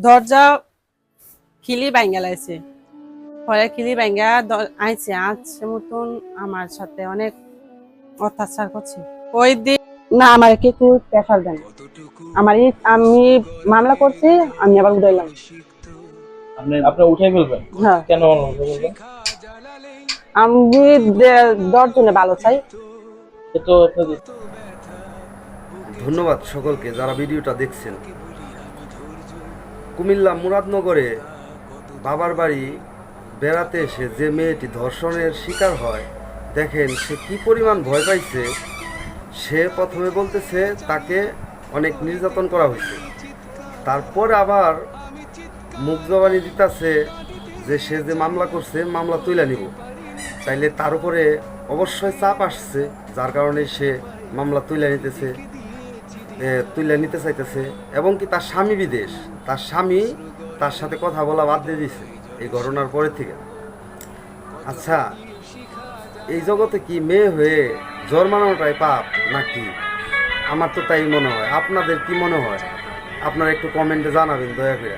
দরজা খিলি ভাঙ্গা লাইছে পরে খিলি দ- আইছে আজকে মতন আমার সাথে অনেক অত্যাচার করছে। ওই দিন না আমার কিছু প্রেশার দেন আমার এই- আমি মামলা করছি আমি আবার উঠাইলাম আপনি আপনি উঠাই ফেলবেন? হ্যাঁ। কেন আমি দশজনে ভালো চাই। তো ধন্যবাদ সকলকে যারা ভিডিওটা দেখছেন। কুমিল্লা মুরাদনগরে বাবার বাড়ি বেড়াতে এসে যে মেয়েটি ধর্ষণের শিকার হয়, দেখেন সে কি পরিমাণ ভয় পাইছে। সে প্রথমে বলতেছে, তাকে অনেক নির্যাতন করা হয়েছে। তারপর আবার মুখ জবানি দিতেছে যে সে যে মামলা করছে, মামলা তুলে নিব। তাইলে তার উপরে অবশ্যই চাপ আসছে, যার কারণে সে মামলা তুলে নিতেছে। তুলে নিতে চাইতেছে। এবং কি তার স্বামী বিদেশ। তার স্বামী তার সাথে কথা বলা বাদ দিয়ে দিয়েছে এই ঘটনার পরে থেকে। আচ্ছা এই জগতে কি মেয়ে হয়ে জন্মানোটাই পাপ নাকি? আমার তো তাই মনে হয়। আপনাদের কি মনে হয়? আপনারা একটু কমেন্টে জানাবেন দয়া করে।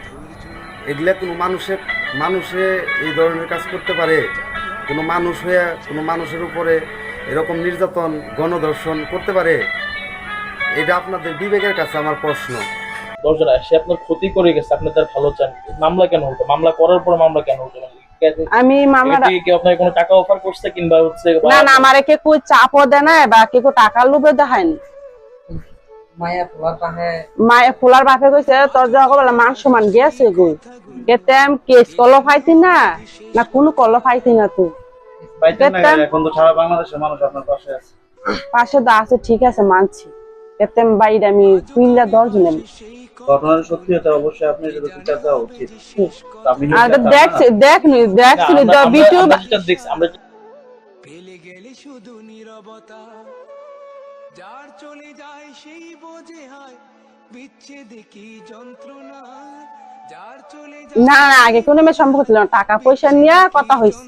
এগুলা কোনো মানুষের, মানুষে এই ধরনের কাজ করতে পারে? কোনো মানুষ হয়ে, কোনো মানুষের উপরে এরকম নির্যাতন, গণধর্ষণ করতে পারে? এটা আপনাদের বিবেকের কাছে আমার প্রশ্ন। দশজন সে আপনার ক্ষতি করে গেছে আপনি তার ভালো চান। মামলা কেন হতো মামলা করার পর মামলা কেন হতো আমি কি কোনো টাকা অফার করছে কিংবা হচ্ছে না না আমার কে কই চাপও দেয় না বা কে কই টাকার লোভে দেখায়নি মায়া পোলার পাহে মায়ে ফুলার বাপে কইছে তোর যখন বলে মান সমান গেছে গই কেতেম কেস কল ফাইতি না না কোনো কল ফাইতি না তুই পাইতেন না দেখতাম। এখন তো সারা বাংলাদেশের মানুষ আপনার পাশে আছে। পাশে তো আছে ঠিক আছে মানছি। কেতেম বাইরে আমি তুইলা দশজনে ঘটনাটা সত্যি হতে অবশ্যই আপনি বিচার দেওয়া উচিত। আর বিচার চান না? না, আমরা- আমরা- ভিডিও আমরা যেটা দেখছি আমরা ফেলে গেলে শুধু নীরবতা যার চলে যায় সেই বোঝে হয় বিচ্ছেদে কি যন্ত্রণা যার চলে না না আগে কোনো মেয়ে সম্পর্ক ছিল না টাকা পয়সা নিয়ে কথা হয়েছে।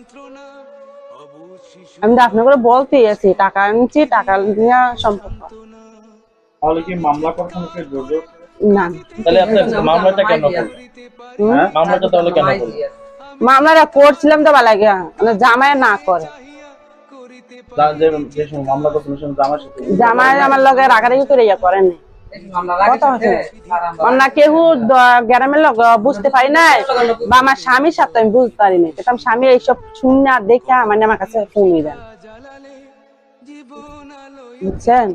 আমি তো আপনাকে বলতে আছি টাকা আনছি টাকা নিয়ে সম্পর্ক। তাহলে কি মামলা করছেন কি জোর জোর? না। তাহলে আপনি মামলাটা কেন করলেন? হ্যাঁ? মামলাটা তাহলে কেন করলেন? মামলাটা করছিলাম তো ভালো লাগে মানে জামাই না করে। জামাই আমার লগে রাগারাগি ইয়ে করেন অন্য কেউ গ্রামের লোক বুঝতে পারি নাই বা আমার স্বামীর সাথে আমি বুঝতে পারি নাই। স্বামী এইসব শুনে আর দেখে মানে আমার কাছে ফোনই দেন বুঝছেন?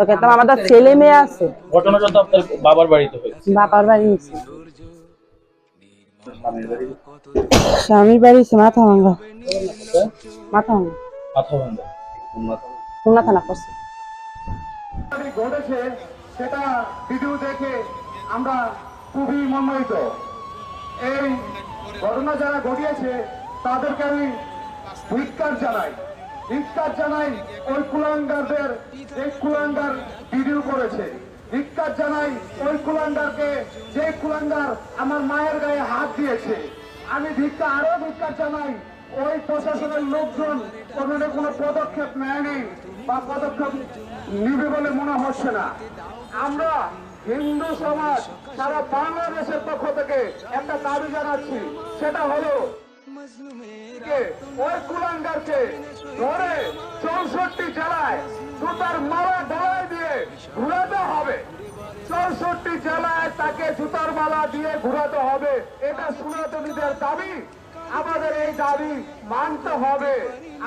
তো কিন্তু আমাদের ছেলে মেয়ে আছে। ঘটনাটা তো আপনার বাবার বাড়িতে হয়েছে। বাবার বাড়ি নিছে স্বামীর বাড়ি? মাথা ভাঙ্গা মাথা ভাঙ্গা মাথা ভাঙা খুলনা থানা করছে ঘটেছে সেটা ভিডিও দেখে আমরা খুবই মর্মাহিত এই ঘটনা যারা ঘটিয়েছে তাদেরকে আমি ধিক্কার জানাই। ধিক্কার জানাই ওই কুলাঙ্গারদের, যে কুলাঙ্গার ভিডিও করেছে। ধিক্কার জানাই ওই কুলাঙ্গারকে, যে কুলাঙ্গার আমার মায়ের গায়ে হাত দিয়েছে। আমি ধিক্কার আরও ধিক্কার জানাই ওই প্রশাসনের লোকজন কোনো কোনো পদক্ষেপ নেয়নি বা পদক্ষেপ নিবে বলে মনে হচ্ছে না। আমরা হিন্দু সমাজ, সারা বাংলাদেশের পক্ষ থেকে একটা দাবি জানাচ্ছি, সেটা হলো ওই কুলাঙ্গারকে ধরে চৌষট্টি জেলায় জুতার মালা ডলায় দিয়ে ঘুরাতে হবে। চৌষট্টি জেলায় তাকে জুতার মালা দিয়ে ঘুরাতে হবে। এটা সনাতনীদের দাবি। আমাদের এই দাবি মানতে হবে।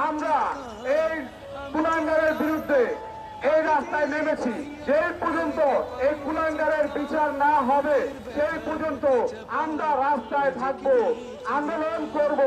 আমরা এই কুলাঙ্গারের বিরুদ্ধে এই রাস্তায় নেমেছি। যেই পর্যন্ত এই কুলাঙ্গারের বিচার না হবে সেই পর্যন্ত আমরা রাস্তায় থাকব আন্দোলন করব।